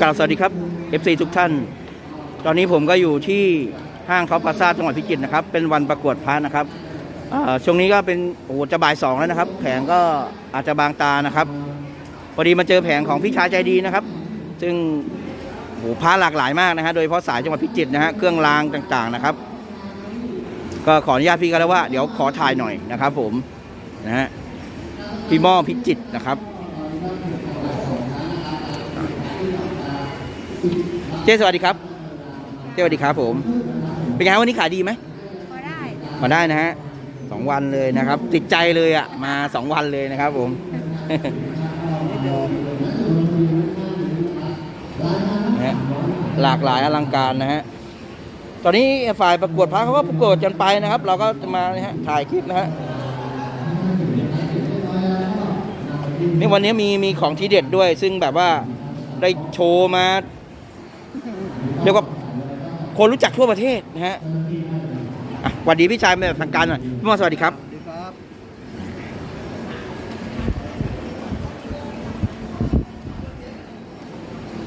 กล่าวสวัสดีครับ FC ทุกท่าน ตอนนี้ผมก็อยู่ที่ห้างท็อปพาซาจังหวัดพิจิตรนะครับ เป็นวันประกวดพระนะครับช่วงนี้ก็เป็นโอ้โหจะบ่ายสองแล้วนะครับ แผงก็อาจจะบางตานะครับพอดีมาเจอแผงของพี่ชายใจดีนะครับ ซึ่งโอ้โหพระหลากหลายมากนะฮะโดยเฉพาะสายจังหวัดพิจิตรนะฮะเครื่องรางต่างๆนะครับ ก็ขออนุญาตพี่กันแล้วว่าเดี๋ยวขอถ่ายหน่อยนะครับ ผมนะฮะพี่ม้อพิจิตรนะครับ เจ๊สวัสดีครับ เจ๊สวัสดีครับผม เป็นไงครับวันนี้ขายดีไหมพอได้มาได้นะฮะสองวันเลยนะครับ ติดใจเลยอะ มาสองวันเลยนะครับผม นะฮะหลากหลายอลังการนะฮะ ตอนนี้ฝ่ายประกวดพระเขาก็ประกวดกันไปนะครับ เราก็จะมานะฮะถ่ายคลิปนะฮะ นี่วันนี้มีมีของทีเด็ดด้วย ซึ่งแบบว่าได้โชว์มาเรียกว่าคนรู้จักทั่วประเทศนะฮะอะสวัสดีพี่ชายเป็นแบบทางการหน่อยพี่มอสวัสดีครับ สวัสดีครับ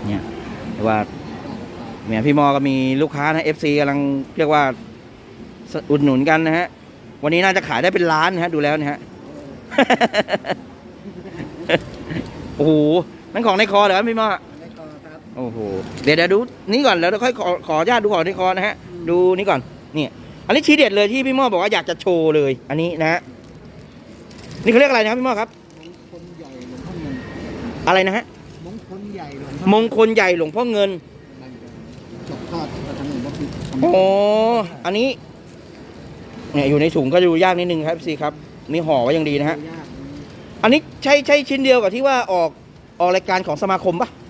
เนี่ยเรียกว่าเนี่ยพี่มอก็มีลูกค้านะ FC กำลังเรียกว่าสอุดหนุนกันนะฮะ วันนี้น่าจะขายได้เป็นล้านนะฮะ ดูแล้วนะฮะ โอ้โหนั่นของในคอเหรอครับพี่มอได้ก่ อนครับโอ้โห เดี๋ยวเดี๋ยวดูนี่ก่อนแล้วเดี๋ยวค่อยขอขออนุญาตดูของในคอนะฮะ ดูนี่ก่อนนี่อันนี้ชี้เด็ดเลยที่พี่ม่อบอกว่าอยากจะโชว์เลย อันนี้นะฮะ นี่เขาเรียกอะไรนะครับพี่ม่อครับ มงคลใหญ่หลวงพ่อเงินอะไรนะฮะ มงคลใหญ่หลวงพ่อมงคลใหญ่หลวงพ่อเงิน ตกทอดกระทำหลวงพ่อปิดโอ้อันนี้ เนี่ยอยู่ในถุงก็ดูยากนิดนึงครับซีครับนี่ห่อไว้อย่างดีนะฮะ ยากอันนี้ใช่ใช่ชิ้นเดียวกับที่ว่าออกออกรายการของสมาคมปะใ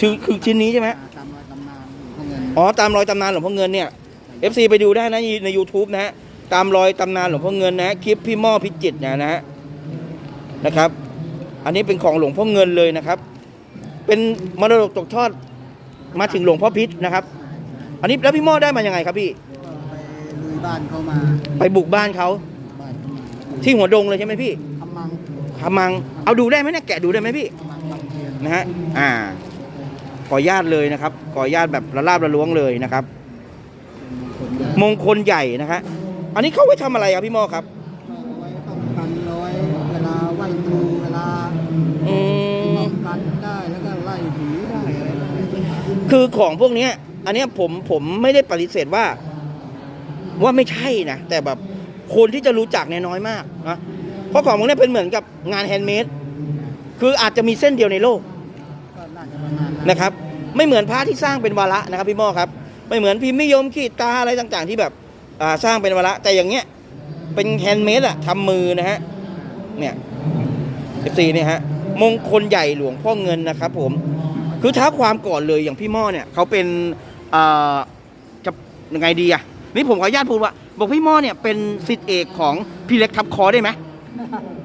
ช่ครับชื่อคือชิ้นนี้ใช่ไหมตามรอยตำนานหลวงพ่อเงินอ๋อตามรอยตำนานหลวงพ่อเงินเนี่ย FC ไปดูได้นะใน YouTube นะฮะตามรอยตำนานหลวงพ่อเงินนะฮะคลิปพี่หม้อพิจิตรนะนะฮะนะครับ อันนี้เป็นของหลวงพ่อเงินเลยนะครับ เป็นมรดกตกทอดมาถึงหลวงพ่อพิษนะครับ อันนี้แล้วพี่หม้อได้มายังไงครับพี่ก็ไปลุยบ้านเขามาไปบุกบ้านเขาบ้านเขามาที่หัวดงเลยใช่ไหมพี่ทำมังขมังเอาดูได้ไหมเนี่ยแกะดูได้ไหมพี่ทำมังบางเทียนนะฮะอ่า ขออนุญาตเลยนะครับขออนุญาตแบบระลาบระล้วงเลยนะครับ มงคลใหญ่มงคลใหญ่นะฮะอันนี้เขาไว้ทำอะไรครับพี่หม้อครับก็เอาไว้ป้องกันเอาไว้เวลาไหว้ครูเวลาอืมป้องกันได้แล้วก็ไล่ผีได้อะไรได้คือของพวกเนี้ย อันเนี้ยผมผมไม่ได้ปฏิเสธว่า ว่าไม่ใช่นะแต่แบบคนที่จะรู้จักเนี่ยน้อยมากนะเพราะของพวกเนี้ยเป็นเหมือนกับงานแฮนด์เมดคืออาจจะมีเส้นเดียวในโลกก็น่าจะประมาณ นะครับ ไม่เหมือนพระที่สร้างเป็นวาระนะครับพี่หม้อครับ ไม่เหมือนพิมพ์นิยมขีดตาอะไรต่างๆ ที่แบบสร้างเป็นวาระแต่อย่างเงี้ยเป็นแฮนด์เมดอะทำมือนะฮะเนี่ยสิบสี่เนี่ยฮะมงคลใหญ่หลวงพ่อเงินนะครับผมคือท้าความก่อนเลยอย่างพี่หม้อเนี่ยเขาเป็นจะยังไงดีอะนี่ผมขออนุญาตพูดว่า บอกพี่หม้อเนี่ยเป็นสิทธิเอกของพี่เล็กทับคอได้ไหม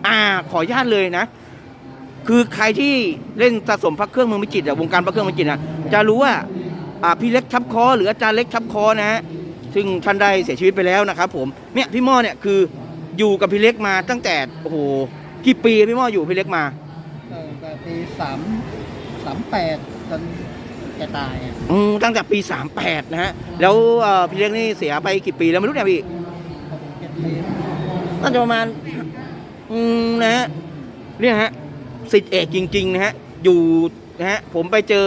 อ่าขออนุญาตเลยนะ คือใครที่เล่นสะสมพระเครื่องเมืองมิจิตรอะวงการพระเครื่องมิจิตรอะจะรู้ว่าอ่าพี่เล็กทับคอหรืออาจารย์เล็กทับคอนะฮะซึ่งท่านได้เสียชีวิตไปแล้วนะครับผมเนี่ยพี่หม้อเนี่ยคืออยู่กับพี่เล็กมาตั้งแต่โอ้โหกี่ปีพี่หม้ออยู่พี่เล็กมาก็ก็ปีสามสามแปดจนแกตายอะอืมตั้งแต่ปี 38 นะฮะแล้วเอ่อพี่เล็กนี่เสียไปกี่ปีแล้วไม่รู้เนี่ยพี่ หกเจ็ดปีน่าจะประมาณ อืมนะฮะเนี่ยฮะ สิทธิเอกจริง ๆ นะฮะ อยู่นะฮะ ผมไปเจอ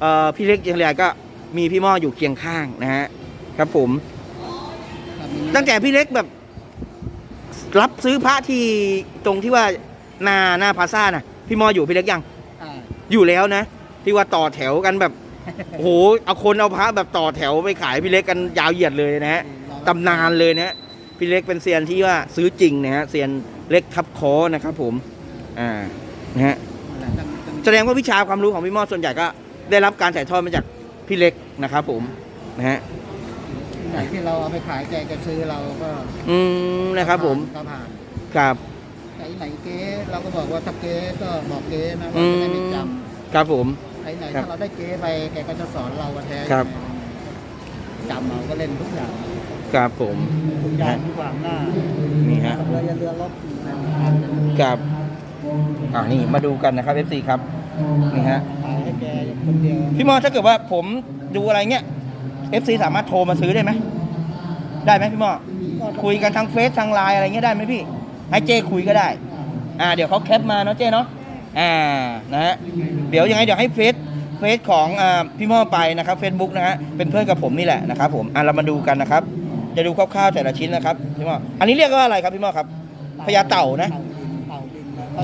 เอ่อพี่เล็กอย่างไรก็มีพี่หม้ออยู่เคียงข้างนะฮะ ครับผมครับมีตั้งแต่พี่เล็กแบบ รับซื้อพระที่ตรงที่ว่าหน้าหน้าพลาซ่าน่ะ พี่หม้ออยู่พี่เล็กยังอ่าอยู่แล้วนะ ที่ว่าต่อแถวกันแบบ โอ้โห เอาคนเอาพระแบบต่อแถวไปขายพี่เล็กกันยาวเหยียดเลยนะฮะตำนานเลยนะฮะพี่เล็กเป็นเซียนที่ว่าซื้อจริงนะฮะเซียนเล็กทับคอนะครับผม อ่านะฮะแสดงว่าวิชาความรู้ของพี่มอดส่วนใหญ่ก็ ได้รับการถ่ายทอดมาจากพี่เล็กนะครับผมนะฮะไหนที่เราเอาไปขายแกก็ซื้อเราก็อืมนะครับผมก็ผ่านครับไหนไหนเก๊เราก็บอกว่าถ้าเก๊ก็บอกเก๊นะอืว่าจะได้ไม่มจครับผมำไหนไหนครับถ้าเราได้เก๊ไปแกก็จะสอนเราว่าแท้ครับจำเราก็เล่นทุกอย่างครับผมทุกอย่างที่วางหน้านี่ฮะเรือเรือลบครับ อ่านี่มาดูกันนะครับ FC ครับนี่ฮะขายให้แกคนเดียวพี่มอถ้าเกิดว่าผมดูอะไรเงี้ย FC สามารถโทรมาซื้อได้ไหมได้ไหมพี่มอคุยกันทางเฟซทางไลน์อะไรเงี้ยได้ไหมพี่ให้เจ้คุยก็ได้ อ่า เดี๋ยวเขาแคปมาเนาะเจ้เนาะอ่านะฮะเดี๋ยวยังไงเดี๋ยวให้เฟซเฟซของอ่าพี่ม่อไปนะครับเฟซบุ๊กนะฮะเป็นเพื่อนกับผมนี่แหละนะครับผมอ่าเรามาดูกันนะครับ จะดูคร่าวๆแต่ละชิ้นนะครับพี่ม่ออันนี้เรียกว่าอะไรครับพี่ม่อครับพญาเต่านะ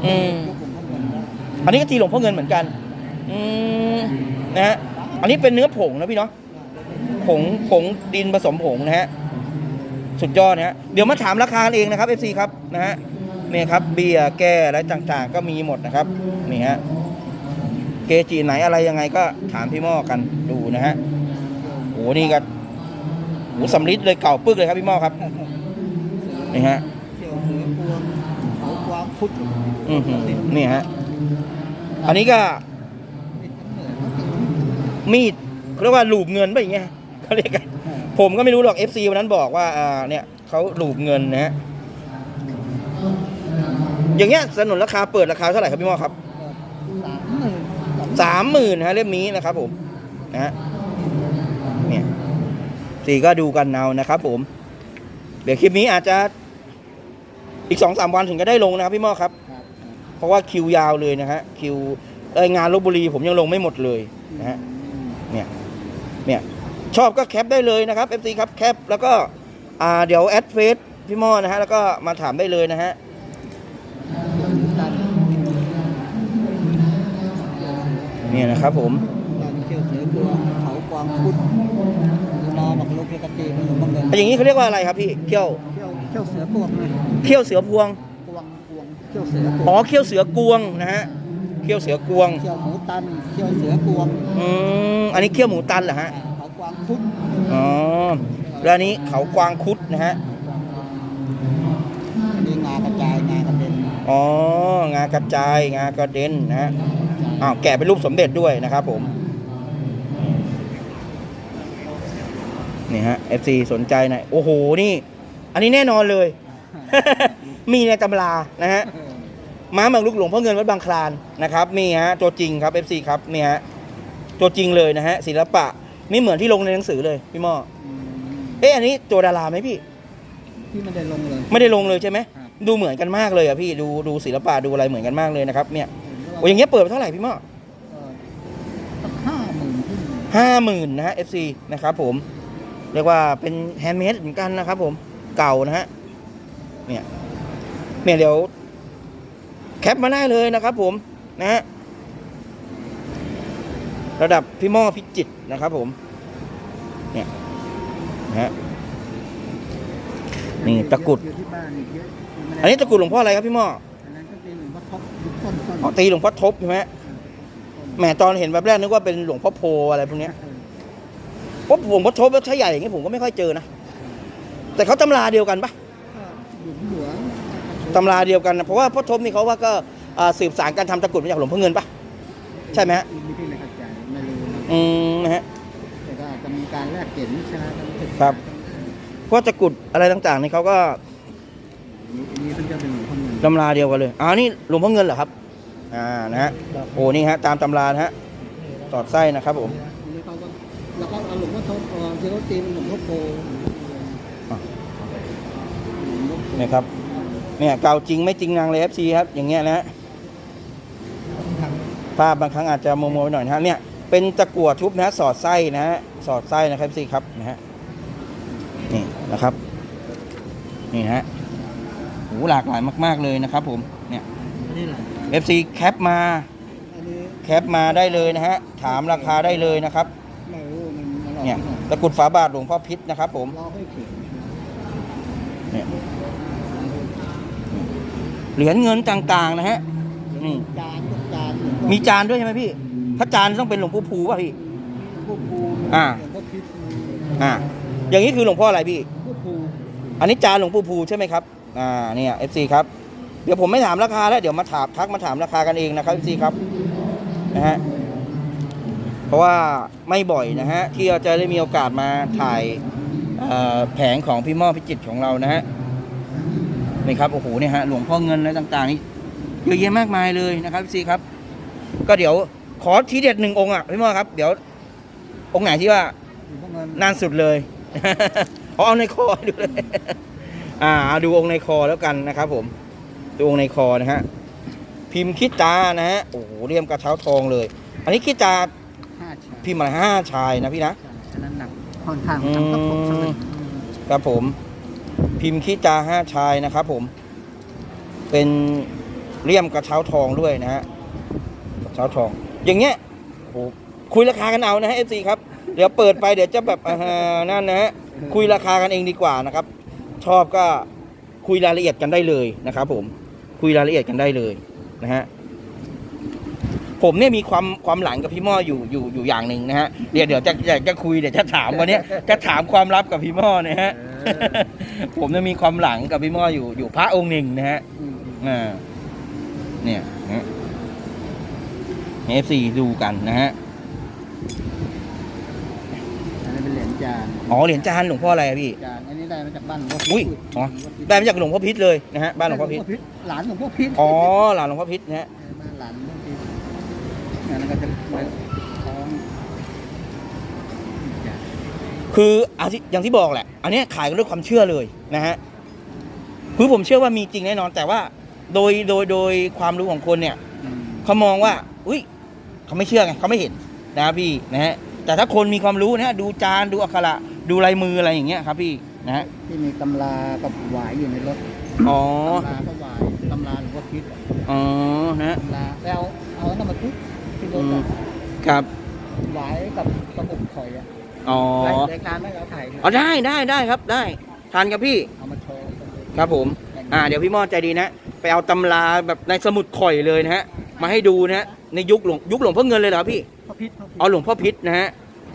อืมยุคผมก็เหมือนกันอันนี้ก็ตีหลวงพ่อเงินเหมือนกัน อืมนะฮะ อันนี้เป็นเนื้อผงนะพี่เนาะ ผงผงดินผสมผงนะฮะ สุดยอดนะฮะ เดี๋ยวมาถามราคาเองนะครับ FC ครับนะฮะเนี่ยครับ เบียร์แก้และต่างๆ ก็มีหมดนะครับนี่ฮะ เกจิไหนอะไรยังไงก็ถามพี่หม้อกันดูนะฮะโอ้โหนี่ก็โอ้โหสำลิดเลยเก่าปึกเลยครับพี่หม้อครับนี่ฮะเขี่ยวเสือพวงเขากวางพุทธ อือหือนี่ฮะ อันนี้ก็ติดทั้งเหนือทั้งติดมีดเขาเรียกว่าหลูบเงินไปอย่างเงี้ยเขาเรียกกันผมก็ไม่รู้หรอก FC วันนั้นบอกว่าอ่าเนี่ยเขาหลูบเงินนะฮะอย่างเงี้ยสนุนราคาเปิดราคาเท่าไหร่ครับพี่หมอครับสามหมื่นสามหมื่นฮะเล่มนี้นะครับผมนะฮะเนี่ยสี่ก็ดูกันเอานะครับผม เดี๋ยวคลิปนี้อาจจะอีกสองสามวันถึงจะได้ลงนะครับพี่หมอครับครับ เพราะว่าคิวยาวเลยนะฮะคิวเอยงานลบบุรีผมยังลงไม่หมดเลยนะฮะเนี่ยเนี่ยชอบก็แคปได้เลยนะครับ FC ครับแคปแล้วก็อ่าเดี๋ยวแอดเฟซพี่หมอนะฮะแล้วก็มาถามได้เลยนะฮะตันเนี่ยนะครับผมตันเขี่ยวเสือพวงเขากวางพุทธดูรอบักลุกเกกตีมันบังเกินอย่างนี้เขาเรียกว่าอะไรครับพี่เขี้ยวเขี่ยวเขี่ยวเสือพวงเลยเขี้ยวเสือพวงกวางพวง เขี่ยวเสือพวงอ๋อเขี้ยวเสือกวงนะฮะเขี้ยวเสือกวงเขี่ยวหมูตันเขี่ยวเสือกวงอืมอันนี้เขี้ยวหมูตันเหรอฮะเขากวางพุทธอ๋อแล้วอันนี้เขากวางคุดนะฮะอันนี้งากระจายงากระเด็นอ๋องากระจายงากระเด็นนะฮะอ้าวแกะเป็นรูปสมเด็จด้วยนะครับผมนี่ฮะ FC สนใจหน่อยโอ้โหนี่ อันนี้แน่นอนเลย มีในตำรานะฮะม้าเมืองลูกหลวงพ่อเงินวัดบางคลานนะครับมีฮะตัวจริงครับ FC ครับนี่ฮะตัวจริงเลยนะฮะศิลปะนี่เหมือนที่ลงในหนังสือเลยพี่หม้ออืมเอ๊ะอันนี้ตัวดาราไหมพี่ที่ไม่ได้ลงเลยไม่ได้ลงเลยใช่ไหมครับดูเหมือนกันมากเลยอะพี่ดูดูศิลปะดูอะไรเหมือนกันมากเลยนะครับเนี่ยโอ้ยอย่างเงี้ยเปิดไปเท่าไหร่พี่หม้อสักห้าหมื่นขึ้นห้าหมื่นนะฮะ FC นะครับผมเรียกว่าเป็นแฮนด์เมดเหมือนกันนะครับผมเก่านะฮะเนี่ย เนี่ยเดี๋ยว แคปมาได้เลยนะครับ ผมนะฮะระดับพี่หม้อพิจิตนะครับ ผม เนี่ยนะฮะนี่ตะกรุด อยู่ที่บ้านเยอะอันนี้ตะกรุดหลวงพ่ออะไรครับพี่หม้ออันนั้นก็เป็นหลวงพ่อท็อปยุคต้นต้นอ๋อตีหลวงพ่อทบใช่ไหมแหมตอนเห็นแบบแรกนึกว่าเป็นหลวงพ่อโพอะไรพวกเนี้ย เพราะหลวงพ่อทบแล้วใช้ใหญ่อย่างนี้ผมก็ไม่ค่อยเจอนะ แต่เขาตำราเดียวกันปะ ก็หลวงหลวง ตำราเดียวกันนะเพราะว่าพ่อทบนี่เขาว่าก็อ่าสืบสานการทำตะกรุดมาจากหลวงพ่อเงินปะใช่ไหมฮะไม่ได้ไม่เข้าใจไม่รู้นะอืมนะฮะแต่ก็อาจจะมีการแลกเปลี่ยนวิชากันศึกษาครับเพราะตะกรุดอะไรต่างๆนี่เขาก็อันนี้เพิ่งจะเป็นหลวงพ่อเงินตำราเดียวกันเลยอ๋อนี่หลวงพ่อเงินเหรอครับอ่านะฮะโอ้นี่ฮะตามตำรานะฮะสอดไส้นะครับผมอันนี้เขาก็แล้วก็เอาหลวงพ่อทบเอาที่เขาตีเป็นหลวงพ่อโพอะหลวงพ่อโพเนี่ยครับ เนี่ยเก่าจริงไม่จริงนางเลยเอฟซีครับ อย่างเงี้ยนะฮะครับภาพบางครั้งอาจจะมัวๆไปหน่อยนะฮะเนี่ยเป็นตะกั่วทุบนะฮะสอดไส้นะฮะสอดไส้นะครับซีครับนะฮะนี่นะครับ นี่นะฮะโอ้หลากหลายมาก ๆ เลยนะครับ ผมเนี่ยอันนี้แหละ FC แคปมาอันนี้แคปมาได้เลยนะฮะถามราคาได้เลยนะครับไม่รู้มันมันออกเนี่ยมาตะกรุดฝาบาทหลวงพ่อพิษนะครับ ผมเราให้เขียนเนี่ย เหรียญเงินต่างๆนะฮะนี่จานกับจานหลวงพ่อมีจานด้วยใช่ไหมพี่พระจานต้องเป็นหลวงปู่ภูป่ะพี่พวกภูอ่าหลวงพ่อพิษอ่า อย่างนี้คือหลวงพ่ออะไรพี่พวกภูอันนี้จานหลวงปู่ภูใช่ไหมครับอ่าเนี่ย FC ครับเดี๋ยวผมไม่ถามราคาแล้วเดี๋ยวมาถามทักมาถามราคากันเองนะครับ FC ครับนะฮะเพราะว่าไม่บ่อยนะฮะที่เราจะได้มีโอกาสมาถ่ายเอ่อแผงของพี่หม้อพิจิตรของเรานะฮะ นี่ครับโอ้โหเนี่ยฮะหลวงพ่อเงินอะไรต่างๆนี่เยอะแยะมากมายเลยนะครับ FC ครับ ก็เดี๋ยวขอทีเด็ดหนึ่งองค์อะพี่หมอครับเดี๋ยวองค์ไหนที่ว่าหลวงพ่อเงินนานสุดเลยเอาเอาในคอให้ดูเลยอ่าเอาดูองค์ในคอแล้วกันนะครับผมดูองค์ในคอนะฮะพิมพ์คิดตานะฮะโอ้โหเรียมกระเช้าทองเลย อันนี้คิดตาห้าชาพิมพ์มาห้าชายนะพี่นะอันนั้นหนักค่อนข้างอืมทำก็ตกสลึงครับผม พิมพ์คิดตาห้าชายนะครับผม เป็นเลี่ยมกระเช้าทองด้วยนะฮะกระเช้าทอง อย่างเงี้ยโหคุยราคากันเอานะฮะเอฟซีครับ เดี๋ยวเปิดไปเดี๋ยวจะแบบอ่านั่นนะฮะคุยราคากันเองดีกว่านะครับ ชอบก็คุยรายละเอียดกันได้เลยนะครับผมคุยรายละเอียดกันได้เลยนะฮะผมเนี่ยมีความความหลังกับพี่ม่ออยู่อยู่อยู่อย่างหนึ่งนะฮะเดี๋ยวเดี๋ยวจะจะจะคุยเดี๋ยวจะถามวันนี้จะถามความลับกับพี่ม่อนะฮะ ผมเนี่ยมีความหลังกับพี่ม่ออยู่อยู่พระองค์หนึ่งนะฮะอืมอ่าเนี่ยนะเอฟซีดูกันนะฮะอันนี้เป็นเหรียญจานอ๋อเหรียญจานหลวงพ่ออะไรอะพี่ จานอันนี้ได้มาจากบ้านหลวงพ่ออุ้ยพิษอ๋อได้มาจากหลวงพ่อพิษเลยนะฮะบ้านหลวงพ่อพิษหลานหลวงพ่อพิษอ๋อหลานหลวงพ่อพิษนะฮะบ้านหลานหลวงพ่อพิษอันนั้นก็จะ คืออาที่อย่างที่บอกแหละ อันเนี้ยขายกันด้วยความเชื่อเลยนะฮะคือผมเชื่อว่ามีจริงแน่นอน แต่ว่าโดยโดยโดยความรู้ของคนเนี่ยอืมเขามองว่า อุ้ยเขาไม่เชื่อไงเขาไม่เห็นนะครับพี่นะฮะแต่ถ้าคนมีความรู้นะฮะดูจานดูอักขระดูลายมืออะไรอย่างเงี้ยครับพี่นะฮะที่มีตำรากับหวายอยู่ในรถอ๋อตำราก็หวายตำราหลวงพ่อพิษอ๋อนะฮะตำราแล้วเอาน้ำมันทุกที่รถอืมอะครับหวายกับสมุนข่อยอะ อ๋อรายการไม่เอาถ่ายด้วยอ๋อได้ได้ได้ครับได้ทานครับพี่เอามาโชว์ครับผม อ่า เดี๋ยวพี่มอดใจดีนะ ไปเอาตำราแบบในสมุดข่อยเลยนะฮะ มาให้ดูนะฮะ ในยุคหลวงยุคหลวงพ่อเงินเลยเหรอพี่พ่อพิษพ่อพิษเอาหลวงพ่อพิษนะฮะ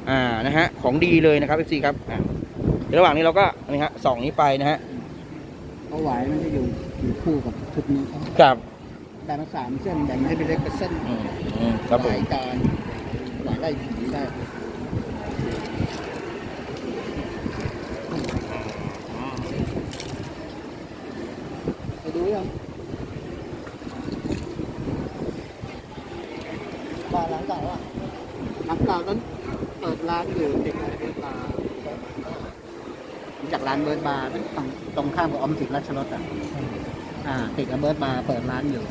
อ่า นะฮะ ของดีเลยนะครับพี่ซีครับอ่าเดี๋ยวระหว่างนี้เราก็นี่ฮะส่องนี้ไปนะฮะเพราะหวายมันจะอยู่อยู่คู่กับชุดนี้เขาครับได้มาสามเส้นแบ่งให้เป็นเล็กเป็นเส้นอืมอืมครับผหวามยจานหวายไล่ผีได้ ดูยังบ้านหลังเก่าอะหลังเก่านั้นเปิดร้านอยู่ติดกับเบิร์ดบาร์จากร้านเบิร์ดบาร์นั่นตรงตรงข้ามกับออมสินราชรถอะอ่าติดกับเบิร์ดบาร์เปิดร้านอยู่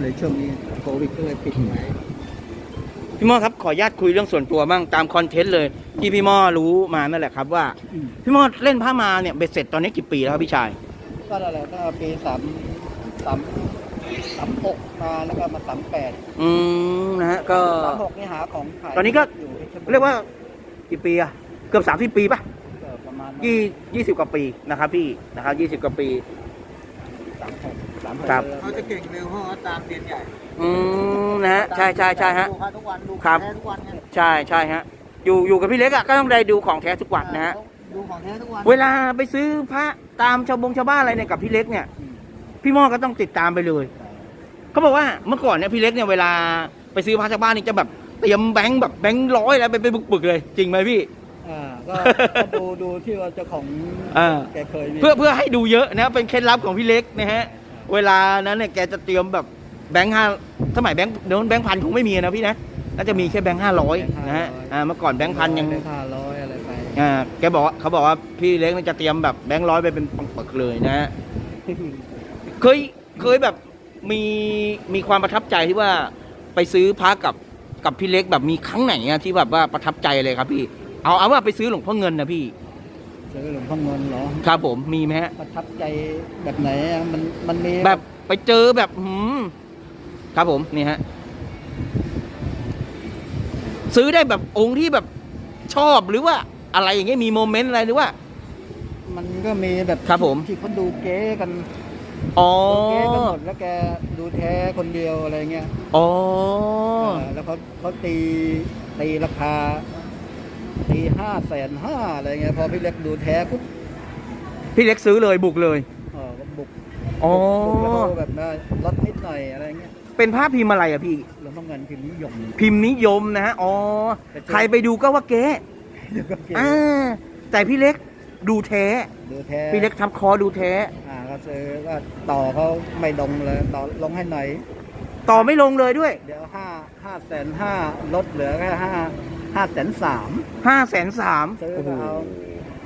เลยช่วงนี้โควิดก็เลยปิดไว้พี่มอครับขออนุญาตคุยเรื่องส่วนตัวบ้างตามคอนเทนต์เลยที่พี่มอรู้มานั่นแหละครับว่าอืมพี่มอเล่นผ้ามาเนี่ยเบ็ดเสร็จตอนนี้กี่ปีแล้วครับพี่ชาย ก็นั่นแหละก็ปีสามสามสามหกมาแล้วก็มาสามแปดอืมนะฮะก็ สามหกนี่หาของขายตอนนี้ก็อยู่ที่ชลบุเรียกว่ากี่ปีอะเกือบสามสิบปีป่ะเออประมาณยี่ยี่สิบกว่าปีนะครับพี่นะครับยี่สิบกว่าปี สามหกสามหกครับ เขาจะเก่งเร็วเพราะว่าตามเรียนใหญ่อืมนะฮะใช่ใช่ใช่ฮะ ดูเขาทุกวันดูครับแท้ทุกวันไงใช่ใช่ฮะอยู่อยู่กับพี่เล็กอะก็ต้องได้ดูของแท้ทุกวันนะฮะ ดูของแท้ทุกวันเวลาไปซื้อพระตามชาวบงชาวบ้านอะไรเนี่ยกับพี่เล็กเนี่ยอืมพี่หมอก็ต้องติดตามไปเลยเขาบอกว่าเมื่อก่อนเนี่ยพี่เล็กเนี่ยเวลาไปซื้อพระชาวบ้านนี่จะแบบเตรียมแบงค์แบบแบงค์ร้อยแล้วไปไปปึกๆเลย จริงไหมพี่อ่าก็ก็ดูดูที่ว่าเจ้าของอ่าแกเคยมีเพื่อเพื่อให้ดูเยอะนะเป็นเคล็ดลับของพี่เล็กนะฮะ เวลานั้นเนี่ยแกจะเตรียมแบบแบงค์ห้าสมัยแบงค์เดี๋ยวแบงค์พันคงไม่มีนะพี่นะน่าจะมีแค่แบงค์ห้าร้อยนะฮะอ่าเมื่อก่อนแบงค์พันยังได้ห้าร้อย อะไรไปอ่าแกบอกว่าเขาบอกว่าพี่เล็กเนี่ยจะเตรียมแบบแบงค์ร้อยไปเป็นปึกๆเลยนะฮะ เคยเคยแบบมีมีความประทับใจที่ว่าไปซื้อพระกับกับพี่เล็กแบบมีครั้งไหนอะที่แบบว่าประทับใจเลยครับพี่ เอาเอาว่าไปซื้อหลวงพ่อเงินนะพี่ ซื้อหลวงพ่อเงินเหรอ ครับผมมีไหมฮะ ประทับใจแบบไหนอะมันมันมีแบบไปเจอแบบหืมครับผมนี่ฮะ ซื้อได้แบบองค์ที่แบบชอบหรือว่า อะไรอย่างเงี้ยมีโมเมนต์อะไรหรือว่า มันก็มีแบบครับผม ที่เขาดูเก๊กันอ๋อดูเก๊กันหมดแล้วแกดูแท้คนเดียวอะไรเงี้ยอ๋อเออแล้วเขาเขาตีตีราคาตีห้าแสนห้าอะไรเงี้ยพอพี่เล็กดูแท้ปุ๊บพี่เล็กซื้อเลยบุกเลย เออก็บุกอ๋อ บุกแล้วก็แบบว่าลดนิดหน่อยอะไรเงี้ยเป็นภาพพิมพ์อะไรอะพี่หลวงพ่อเงินพิมพ์นิยม พิมพ์นิยมนะฮะอ๋อ ใครไปดูก็ว่าเก๊แล้วก็เก๊ อ่าแต่พี่เล็กดูแท้ ดูแท้พี่เล็กทับคอดูแท้ อ่าก็ซื้อก็ต่อเขาไม่ดงเลยต่อลงให้หน่อยต่อไม่ลงเลยด้วย เดี๋ยวห้าห้าแสนห้าลดเหลือแค่ห้าห้าแสนสามห้าแสนสามซื้อก็เอา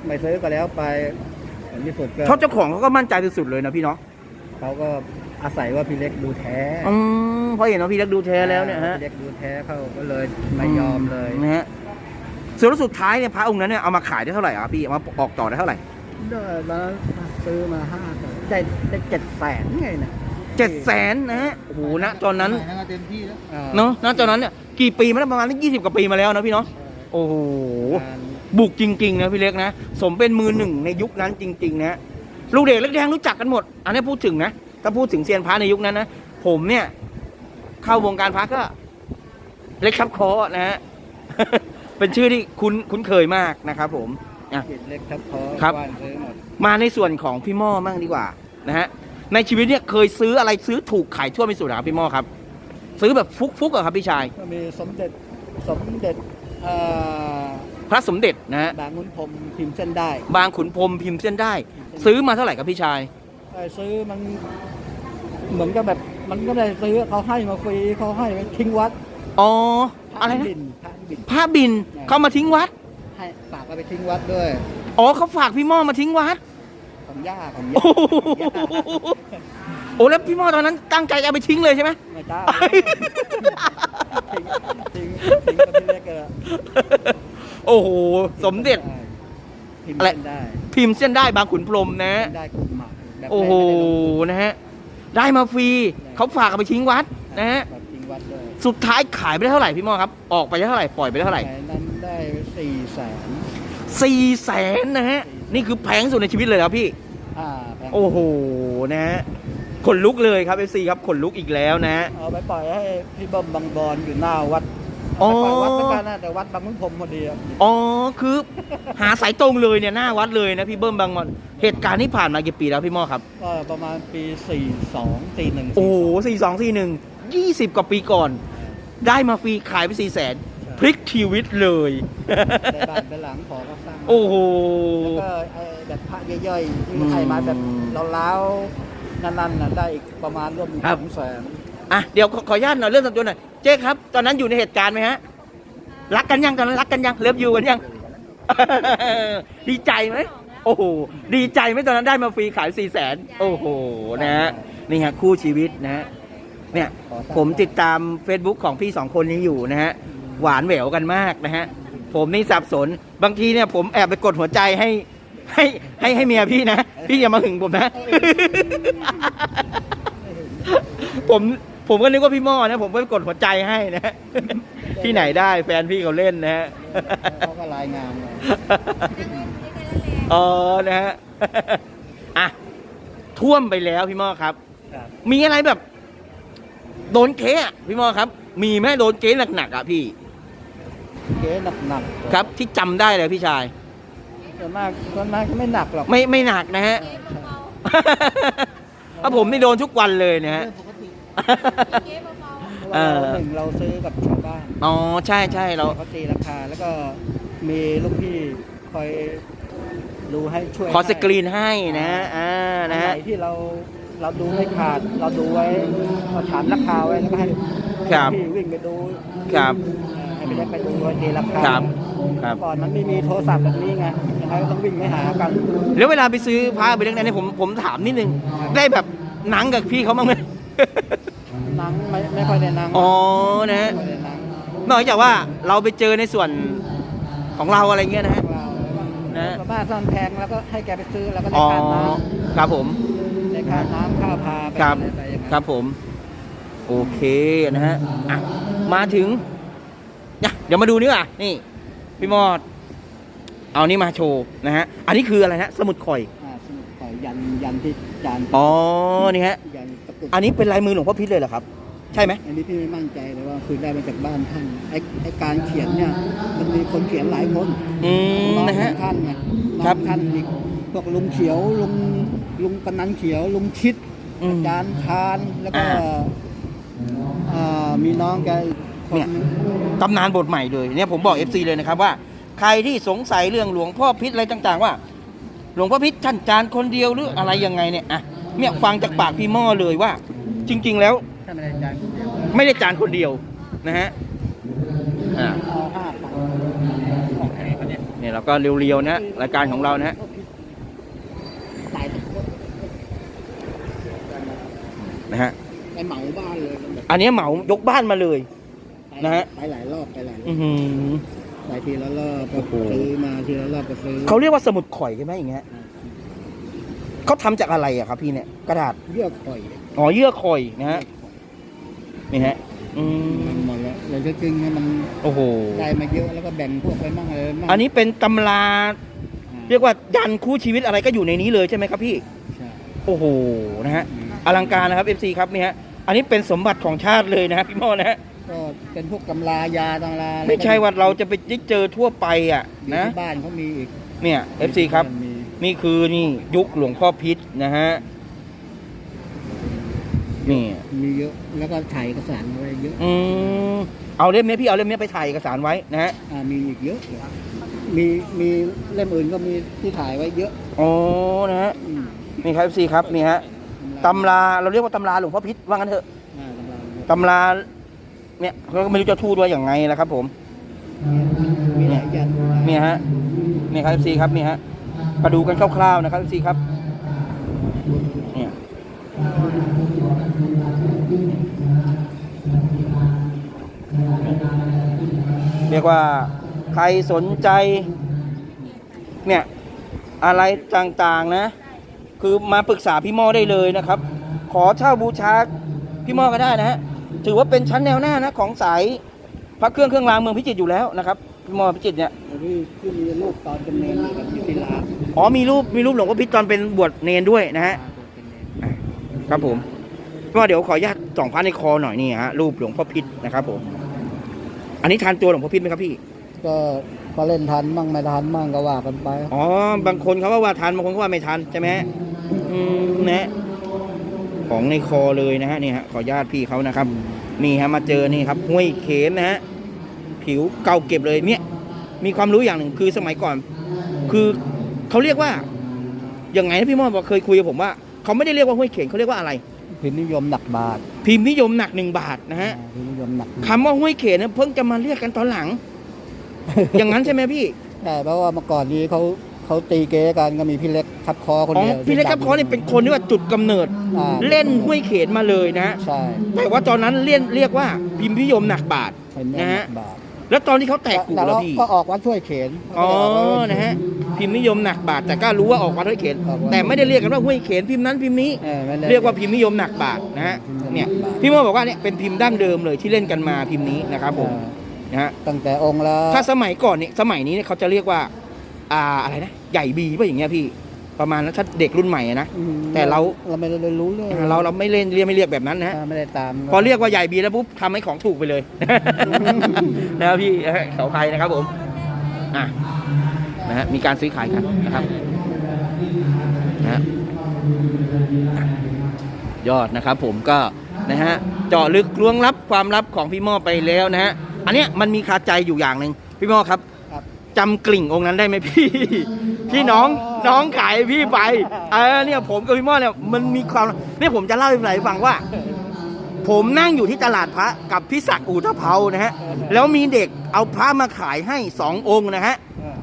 ไม่ซื้อก็แล้วไปผลที่สุดก็เขาเจ้าของเขาก็มั่นใจสุดๆเลยนะพี่เนาะเขาก็อาศัยว่าพี่เล็กดูแท้อืมเพราะเห็นว่าพี่เล็กดูแท้แล้วเนี่ยฮะพี่เล็กดูแท้เขาก็เลยไม่ยอมเลยนะฮะ ส่วนแล้วสุดท้ายเนี่ยพระองค์นั้นเนี่ยเอามาขายได้เท่าไหร่อะพี่เอามาออกต่อได้เท่าไหร่ได้แล้วซื้อมาห้าแสนได้ได้เจ็ดแสนไงนะเจ็ดแสนนะฮะโอ้โหณตอนนั้นเต็มที่แล้วเนาะณตอนนั้นเนี่ยกี่ปีมาแล้วประมาณยี่สิบกว่าปีมาแล้วนะพี่เนาะโอ้โหการบุกจริงๆนะพี่เล็กนะสมเป็นมือหนึ่งในยุคนั้นจริง ๆ นะลูกเด็กเล็กแดงรู้จักกันหมด อันนี้พูดถึงนะถ้าพูดถึงเซียนพระในยุคนั้นนะผมเนี่ย เข้าวงการพระก็ เล็กครับคอนะฮะ เป็นชื่อที่คุ้นคุ้นเคยมากนะครับผมอะเก็บเล็กทับคอครับ ว่านซื้อหมดมาในส่วนของพี่หม้อมั่งดีกว่านะฮะในชีวิตเนี่ยเคยซื้ออะไรซื้อถูกขายทั่วไม่สุดนะครับพี่หม้อครับ ซื้อแบบฟุกๆอะครับพี่ชาย ก็มีสมเด็จสมเด็จเอ่อพระสมเด็จนะฮะบางมุนพรหมพิมพ์เส้นได้บางขุนพรหมพิมพ์เส้นได้ ซื้อมาเท่าไหร่ครับพี่ชายไอ้ซื้อมันเหมือนกับแบบมันก็ได้ซื้อเขาให้มาฟรีเขาให้ไปทิ้งวัดอ๋อ อะไรนะบิน พระบินพระบินเขามาทิ้งวัด ให้ฝากเอาไปทิ้งวัดด้วย อ๋อเขาฝากพี่หม้อมาทิ้งวัด ของย่าของโอ้ย่าโหโอ้แล้วพี่หม้อตอนนั้นตั้งใจจะเอาไปทิ้งเลยใช่ไหม ไม่ได้ทิ้งทิ้งทิ้งกับพี่เล็กอะโอ้โห สมเด็จ พิมพ์อะไร เส้นได้พิมพ์เส้นได้บางขุนพรหมนะเส้นได้กลุ่มหมากแบบโอ้โหไม่ได้ลงทุนนะฮะ ได้มาฟรีเขาฝากเอาไปทิ้งวัดนะฮะ แบบทิ้งวัดด้วย สุดท้ายขายไปได้เท่าไหร่พี่หม้อครับ ออกไปได้เท่าไหร่ปล่อยไปได้เท่าไหร่สยนั้นได้สี่แสนสี่แสนนะฮะนี่คือแพงสุดในชีวิตเลยครับพี่ อ่าแพงโอ้โหนะฮะขนลุกเลยครับเอฟซีครับขนลุกอีกแล้วนะฮะ เอาไปปล่อยให้พี่เบิ้มบางบอนอยู่หน้าวัดอ๋อ ไปปล่อยวัดเหมือนกันนะแต่วัดบางมุนพรหมพอดีอะอ๋อคือหาสายตรงเลยเนี่ยหน้าวัดเลยนะพี่เบิ้มบางมอนเหตุการณ์ที่ผ่านมากี่ปีแล้วพี่หม้อครับ ก็ประมาณปีสี่สองสี่หนึ่งโอ้โหสี่สองสี่หนึ่ง ยี่สิบกว่าปีก่อน ได้มาฟรีขายไปสี่แสนพลิกชีวิตเลย ได้บ้านไปหลังขอก็สร้างโอ้โห แล้วก็ไอ้แบบพระย่อยๆอืที่มให้มาแบบล้าวๆนั่นๆน่ะได้อีกประมาณร่วมครับสองแสนอะเดี๋ยวขอขออนุญาตหน่อยเรื่องส่วนตัวหน่อยเจ๊ครับ ตอนนั้นอยู่ในเหตุการณ์ไหมฮะ รักกันยังตอนนั้นรักกันยังเลิฟยูกันยัง ดีใจไหมโอ้โหดีใจไหมตอนนั้นได้มาฟรีขายสี่แสนโอ้โหนะฮะนี่ฮะคู่ชีวิตนะฮะ เนี่ยขอสร้างผมติดตาม Facebook ของพี่สองคนนี้อยู่นะฮะหวานแหววกันมากนะฮะผมนี่สับสนบางทีเนี่ยผมแอบไปกดหัวใจให้ให้ให้ให้เมียพี่นะ พี่อย่ามาหึงผมนะ ผมผมก็นึกว่าพี่หม้อนะ ผมไปกดหัวใจให้นะที่ไหนได้แฟนพี่เขาเล่นนะฮะเขาก็รายงานเลยอ๋อนะฮะอะท่วมไปแล้วพี่หม้อครับครับ มีอะไรแบบ โดนเคะอะพี่หม้อครับ มีไหมโดนเคะหนักๆอะพี่ เก๊หนักๆครับที่จำได้เลยพี่ชาย ส่วนมากส่วนมากก็ไม่หนักหรอกไม่ไม่หนักนะฮะเพราะผมนี่โดนทุกวันเลยนะฮะ เรื่องปกติเอเพราะว่าอเราหนึ่งเราซื้อกับชาวบ้านอ๋อใช่ใช่เรา เขาตีราคาแล้วก็มีลูกพี่คอยดูให้ช่วยขอสให้กรีนให้นะฮะอ่าอันนะไหฮะนที่เรา เราดูไม่ขาด เราดูไว้เราถามราคาไว้แล้วก็ให้ครับ พี่วิ่งไปดูครับ เอ่อให้ไปได้ไปดูว่าตีราคาครับครับ ก่อนมันไม่มีโทรศัพท์แบบนี้ไงยังไงก็ต้องวิ่งไปหากัน แล้วเวลาไปซื้อผ้าไปเรื่องนั้นเนี่ยผมผมถามนิดนึง ได้แบบหนังกับพี่เขาบ้างไหมหนังไม่ไม่ค่อยได้หนังอ๋อนะฮะ ไม่ค่อยได้หนังนอกจากว่าเราไปเจอในส่วนของเราอะไรเงี้ยนะฮะ เรานะสามารถซ่อนแพงแล้วก็ให้แกไปซื้อแล้วก็ได้อ๋อค่าน้ครับผมำได้ ค่าน้ำค่าพาไปครับอะไรไปอย่างนั้นครับผม โอเคนะฮะอะมาถึงเนี่ยเดี๋ยวมาดูนี่ว่ะนี่พี่มอด เอานี่มาโชว์นะฮะ อันนี้คืออะไรฮะ สมุดข่อย อ่าสนุกต่อยยันยันที่จานอ๋อ นี่ฮะ ยันตะกรุดอันนี้เป็นลายมือหลวงพ่อพิษเลยเหรอครับ ใช่ไหมอันนี้พี่ไม่มั่นใจเลยว่าคือได้มาจากบ้านท่านไอ้ไอ้การเขียนเนี่ยมันมีคนเขียนหลายคนอืมน้องนะขฮะองท่านไงน้องครับ ท่านอีกพวกลุงเขียวลุง ลุงกำนันเขียว ลุงชิดอืมอาจารย์คานแล้วก็อ่าอ่ามีน้องแกอีกคนเนี่ยนึงตำนานบทใหม่เลยเนี่ยผมบอก FC เลยนะครับว่า ใครที่สงสัยเรื่องหลวงพ่อพิษอะไรต่างๆ ว่า หลวงพ่อพิษท่านจานคนเดียวหรืออะไรยังไงเนี่ยอะเนี่ยฟังจากปากพี่หม้อเลยว่า จริง ๆ แล้วถ้าไม่ได้จานคนเดียวไม่ได้จานคนเดียวนะฮะอ่าเอาห้าปังของแค่นี้ปะเนี่ยเนี่ยเราก็เรียวๆนะรายการของเรานะฮะ ตายทุกคน นะฮะไปเหมาบ้านเลยแบบอันนี้เหมายกบ้านมาเลย ไปนะฮะ ไปหลายรอบไปหลายรออืบอหือ ไปทีละรอบโอ้โห ซื้อมาทีละรอบก็ซื้อเขาเรียกว่าสมุดข่อยใช่ไหมอย่างเงี้ยเขาทำจากอะไรอะครับพี่เนี่ยกระดาษเยื่อข่อยอ๋อเยื่อข่อยนะฮะนี่ฮะ อืมมันหมดแล้วเราจะกึ่งให้มันโอ้โห ได้มาเยอะแล้วก็แบ่งพวกไปมั่งอะไรมั่งอันนี้เป็นตำราอ่าเรียกว่ายันคู่ชีวิตอะไรก็อยู่ในนี้เลยใช่ไหมครับพี่ ใช่โอ้โหนะฮะ อืม อลังการนะครับ FC ครับนี่ฮะอันนี้เป็นสมบัติของชาติเลยนะฮะพี่โมนะฮะก็เป็นพวกตำรายาตำราอะรไม่ใช่ว่าเราจะไปได้เจอทั่วไปอะอยู่นะที่บ้านเขามีอีกเนี่ย FC ครับมีนี่คือนี่ยุคหลวงพ่อพิษนะฮะนี่มีเยอะแล้วก็ถ่ายเอกสารเอาไว้เยอะอืมเอาเล่มนี้พี่เอาเล่มนี้ไปถ่ายเอกสารไว้นะฮะอ่ามีอีกเยอะเลยมีมีเล่มอื่นก็มีที่ถ่ายไว้เยอะอ๋อนะฮะ อืมนี่ครับ FC ครับนี่ฮะ ตำราเราเรียกว่าตำราหลวงพ่อพิษว่างั้นเถอะอ่าตำราตำรา เนี่ยเขาก็ไม่รู้จะทูดว่าอย่างไงแล้วครับ ผมมีหลายยันเนี่ยฮะนี่ครับ FC ครับนี่ฮะมาดูกันคร่าวๆนะครับ FC ครับ เนี่ยเรียกว่าใครสนใจ เนี่ย อะไรต่างๆนะ คือมาปรึกษาพี่หม้อได้เลยนะครับ ขอเช่าบูชาพี่หม้อก็ได้นะฮะถือว่าเป็นชั้นแนวหน้านะของสายพระเครื่องเครื่องรางเมืองพิจิตรอยู่แล้วนะครับพี่หม้อพิจิตรเนี่ยที่ที่มีรูปตอนเป็นเนรกับอยู่ที่ร้านอ๋อมีรูปมีรูปหลวงพ่อพิษตอนเป็นบวชเนนด้วยนะฮะเป็นเนรครับผมก็เดี๋ยวขออนุญาตส่องพระในคอหน่อยนี่ฮะรูปหลวงพ่อพิษนะครับผม อันนี้ทานตัวหลวงพ่อพิษไหมครับพี่ก็ก็เล่นทันมั่งไม่ทันมั่งก็ว่ากันไป อ๋อบางคนเขาว่าว่าทันบางคนเขาว่าไม่ทันใช่ไหมฮะอืม นะฮะของในคอเลยนะฮะนี่ฮะขออนุญาตพี่เขานะครับ นี่ฮะมาเจอนี่ครับห้วยเขนนะฮะผิวเก่าเก็บเลยเนี่ยมีความรู้อย่างหนึ่งคือสมัยก่อน คือเขาเรียกว่ายังไงนะพี่มอบอกเคยคุยกับผมว่าเขาไม่ได้เรียกว่าห้วยเขนเขาเรียกว่าอะไร พิมพ์นิยมหนักบาท พิมพ์นิยมหนักหนึ่งบาทนะฮะพิมพ์นิยมหนักคำว่าห้วยเขนเนี่ยเพิ่งจะมาเรียกกันตอนหลัง อย่างนั้นใช่ไหมพี่ แต่เพราะว่าเมื่อก่อนนี้เขา เขาตีเก๊กันก็มีพี่เล็กทับคอคนอ๋อเดียวพี่เล็กครับเขาเนี่ยเป็นคนที่ว่าจุดกำเนิด อ่าเล่นห้วยเขนมาเลยนะ ใช่แต่ว่าตอนนั้นเรียกเรียกว่าพิมพ์นิยมหนักบาทพิมพ์นิยมนะหฮะนักบาทแล้วตอนที่เขาแตกกลุ่มแต่แล้วเราพี่ก็ออกวัดช่วยเขนอ๋อนะฮะพิมพ์นิยมหนักบาทแต่ก็รู้ว่าออกวัดห้วยเขนออกวัดแต่ไม่ได้เรียกกันว่าห้วยเขนพิมพ์นั้นพิมพ์นี้ ออไม่ได้ เรียกว่าพิมพ์นิยมหนักบาทนะฮะเนี่ยพี่โมบอกว่าเนี่ยเป็นพิมพ์ดั้งเดิมเลยที่เล่นกันมาพิมพ์นี้นะครับผมอ่านะฮะตั้งแต่องค์ละถ้าสมัยก่อนเนี่ยสมัยนี้เนี่ยเขาจะเรียกว่า อ่าอะไรนะใหญ่บีป่ะอย่างเงี้ยพี่ ประมาณนั้นถ้าเด็กรุ่นใหม่อะนะ อืมแต่เรา เราไม่ได้รู้เรื่องเราเราไม่เล่นเรียกไม่เรียกแบบนั้นนะฮะ อ่าไม่ได้ตาม พอเรียกว่าใหญ่บีแล้วปุ๊บทำให้ของถูกไปเลย นะครับพี่เอ้ยเขาใครนะครับผมอะนะฮะมีการซื้อขายกันนะครับนะฮะยอดนะครับผมก็นะฮะเจาะลึกล้วงลับความลับของพี่หม้อไปแล้วนะฮะอันเนี้ยมันมีคาใจอยู่อย่างหนึ่งพี่หม้อครับครับ จำกลิ่งองค์นั้นได้ไหมพี่ ที่น้องอ๋อน้องขายให้พี่ไปเออเนี่ยผมกับพี่หม้อเนี่ยมันมีความเนี่ยผมจะเล่าให้ฟังว่า ผมนั่งอยู่ที่ตลาดพระกับพี่ศักดิ์อูทะเภานะฮะแล้วมีเด็กเอาพระมาขายให้สององค์นะฮะเออ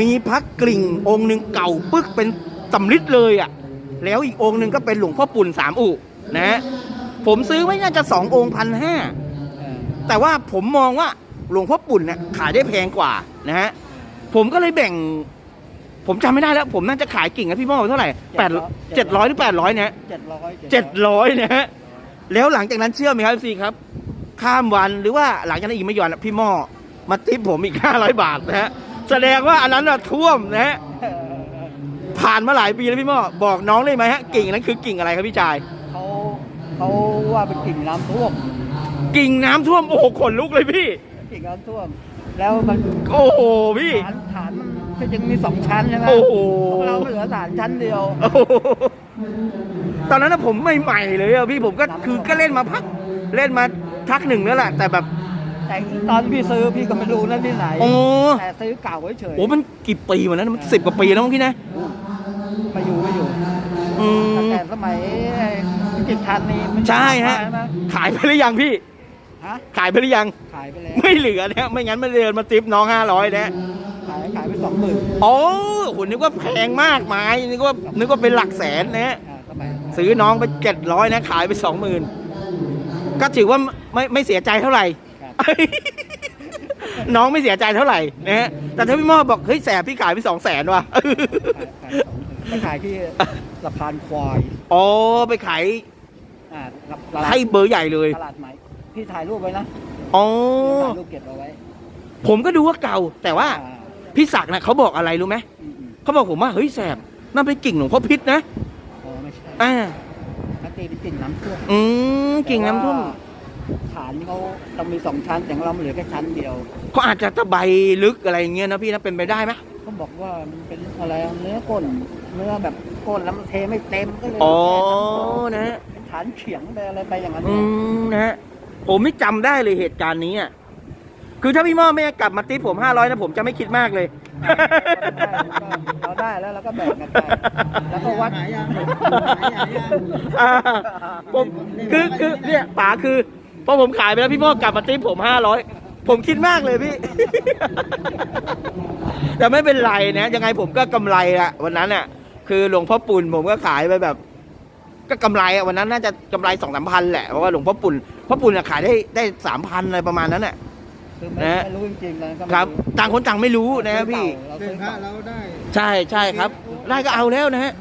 มีพระกลิ่งองค์หนึ่งเก่าปึ๊กเป็นสำลิดเลยอะ่ะ แล้วอีกองค์หนึ่งก็เป็นหลวงพ่อปุ่นสามอุนะฮะผมซื้อไว้น่าจะสององค์พันห้าเออแต่ว่าผมมองว่าหลวงพ่อปุ่นเนี่ยขายได้แพงกว่านะฮะ ผมก็เลยแบ่ง ผมจำไม่ได้แล้ว ผมน่าจะขายกิ่งกับพี่หม้อเท่าไหร่แปดเจ็ดร้อยหรือแปดร้อยเนี่ยเจ็ดร้อยเจ็ดร้อยนะฮะแล้วหลังจากนั้นเชื่อไหมครับซีครับ ข้ามวันหรือว่าหลังจากนั้นอีกไม่กี่วันพี่หม้อมาติปผมอีกห้าร้อยบาทนะฮะแสดงว่าอันนั้นน่ะท่วมนะฮะเออผ่านมาหลายปีแล้วพี่หม้อบอกน้องได้ไหมฮะกิ่งนั้นคือกิ่งอะไรครับพี่ชายเขาเขาว่าเป็นกิ่งน้ำท่วมกิ่งน้ำท่วมโอ้โหขนลุกเลยพี่กิ่งน้ำท่วม แล้วมันโอ้โหพี่ ฐานฐานมันก็ยังมีสองชั้นใช่ไหมโอ้โห ของเราเหลือฐานชั้นเดียว โอ้โหตอนนั้นนะผมใหม่ๆเลยอะพี่ผมก็คือก็เล่นมาพัก เล่นมาพักหนึ่งแล้วแหละแต่แบบ แต่ตอนพี่ซื้อพี่ก็ไม่รู้นั่นที่ไหนโอ้ แต่ซื้อเก่าเฉยๆโหมันกี่ปีวันนั้นมันสิบกว่าปีแล้วมั้งพี่นะมาอยู่ไม่อยู่อืมแต่สมัยพี่จิตทันนี่มันใช่ฮะขายไหมขายไปหรือยังพี่ ฮะขายไปหรือยัง ขายไปแล้ว ไม่เหลือนะไม่งั้นไม่เดินมาติปน้องห้าร้อยนะขายขายไปสองหมื่นโอ้โหนึกว่าแพงมากไม้นึกว่านึกว่าเป็นหลักแสนนะอ่าก็ไปซื้อน้องไปเจ็ดร้อยนะขายไปสองหมื่นก็ถือว่าไม่ไม่เสียใจเท่าไหร่ครับน้องไม่เสียใจเท่าไหร่นะฮะแต่ถ้าพี่หมอบอกเฮ้ยแสบพี่ขายไปสองแสนว่ะขายขายสองหมื่นไปขายที่สะพานควายอ๋อไปขายอ่าตลาดให้เบอร์ใหญ่เลยตลาดใหม่ พี่ถ่ายรูปไว้นะอ๋อ ถ่ายรูปเก็บเอาไว้ผมก็ดูว่าเก่า แต่ว่าอ่าพี่ศักดิ์นะเขาบอกอะไรรู้ไหมอืมอืมเขาบอกผมว่าเฮ้ยแสบนั่นเป็นกิ่งหลวงพ่อพิษนะอ๋อไม่ใช่อ่าถ้าตีเป็นกิ่งน้ำท่วมอืมกิ่งน้ำท่วมแต่ว่าฐานเขาเรามีสองชั้นแต่ของเราเหลือแค่ชั้นเดียวเขาอาจจะตะไบลึกอะไรอย่างเงี้ยนะพี่นะเป็นไปได้ไหมเขาบอกว่ามันเป็นอะไรเนื้อก้นเนื้อแบบก้นแล้วมันเทไม่เต็มก็เลยอ๋อแค่นะฮะเป็นฐานเฉียงไปอะไรไปอย่างนั้นอืมนะฮะ ผมไม่จำได้เลยเหตุการณ์นี้อะคือถ้าพี่ม่อไม่กลับมาติปผมห้าร้อยนะผมจะไม่คิดมากเลย เราได้แล้วเราก็แบ่งกันไปแล้วก็วัดอ่าผมคือคือเนี่ยป๋าคือพอผมขายไปแล้วพี่ม่อกลับมาติปผมห้าร้อยผมคิดมากเลยพี่ แต่ไม่เป็นไรนะยังไงผมก็กำไรละวันนั้นอะ คือหลวงพ่อปุ่นผมก็ขายไปแบบ ก็กำไรอะวันนั้นน่าจะกำไรสองสามพันแหละเพราะว่าหลวงพ่อปุ่นพ่อปุ่นอะขายได้ได้สามพันอะไรประมาณนั้นน่ะ คือไม่นะไม่รู้จริงๆนะก็ไม่ครับ ต่างคนต่างไม่รู้นะพี่ เราเป็ซื้นอพระเก่าเราได้ ใช่ใช่ครับ ได้ก็เอาแล้วนะฮะ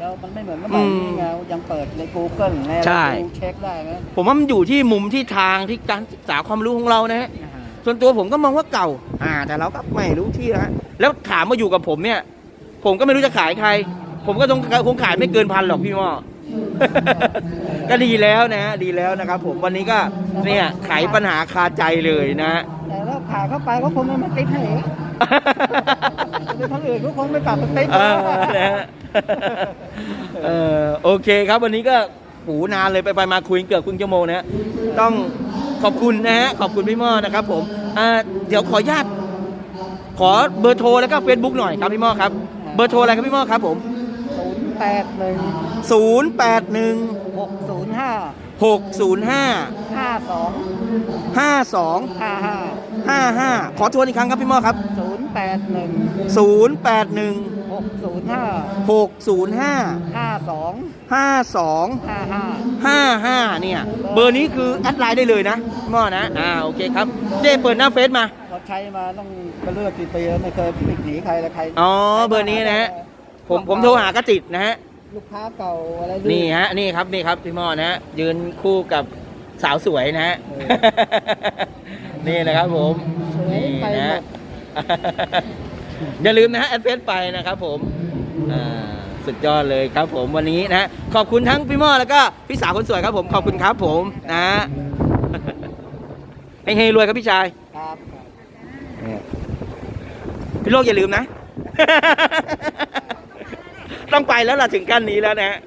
แล้วมันไม่เหมือนเมื่อก่อนอืมนี่ไงยังเปิดใน Google ในอะไรใช่ ดูเช็คได้ไหมผมว่ามันอยู่ที่มุมที่ทางที่การศึกษาความรู้ของเรานะฮะอ่าส่วนตัวผมก็มองว่าเก่า อ่า แต่เราก็ไม่รู้ที่นะฮะแล้วถามมาอยู่กับผมเนี่ย ผมก็ไม่รู้จะขายใคร ผมก็ต้องคงขายไม่เกินพันหรอกพี่หมอ ก็ดีแล้วนะฮะดีแล้วนะครับ ผมวันนี้ก็เนี่ยไขปัญหาคาใจเลยนะฮะแต่ถ้าขายเข้าไปก็คงไม่มาติดให้เองจะเป็นคนอื่นก็คงไม่กลับมาติดเออนะฮะเออโอเคครับวันนี้ก็หูนานเลยไปไปมาคุยเกือบครึ่งชั่วโมงนะฮะต้องขอบคุณนะฮะขอบคุณพี่หม่อนะครับ ผมอ่าเดี๋ยวขออนุญาตขอเบอร์โทรแล้วก็เฟซบุ๊กหน่อยครับพี่หม่อครับ เบอร์โทรอะไรครับพี่หม่อครับผม ศูนย์แปดหนึ่ง0 8 1หกศูนย์ห้า6 0 5ห้าสอง5 2ห้าห้า5 5ขอทวนอีกครั้งครับพี่หม่อครับศูนย์แปดหนึ่ง0 8 1หกศูนย์ห้า6 0 5ห้าสอง5 2ห้าห้าห้าห้าเนี่ย เบอร์นี้คือแอดไลน์ได้เลยนะหม้อนะอ่าโอเคครับเจ้เปิดหน้าเฟซมาเราใช้มาต้องก็เลือกกี่ปีแล้วไม่เคยพลิกหนีใครเลยใครอ๋อเบอร์นี้นะฮะ ผมผมโทรหากระติดนะฮะ ลูกค้าเก่าอะไรนี่ฮะ นี่ครับนี่ครับพี่หม้อนะฮะยืนคู่กับสาวสวยนะฮะ นี่นะครับผมสวยนี่ไปนะหมฮะ ด อย่าลืมนะฮะแอดเฟซไปนะครับผมอ่าสุดยอดเลยครับผมวันนี้นะขอบคุณทั้งพี่หม้อแล้วก็พี่สาวคนสวยครับผมขอบคุณครับผมนะเฮงๆรวยครับพี่ชาย ครับพี่โลกอย่าลืมนะ ต้องไปแล้วล่ะถึงกั้นนี้แล้วนะฮะ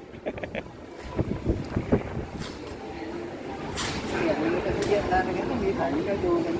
เสียงมันก็เยอะแล้วไม่งั้นก็มีของจะดูกันเย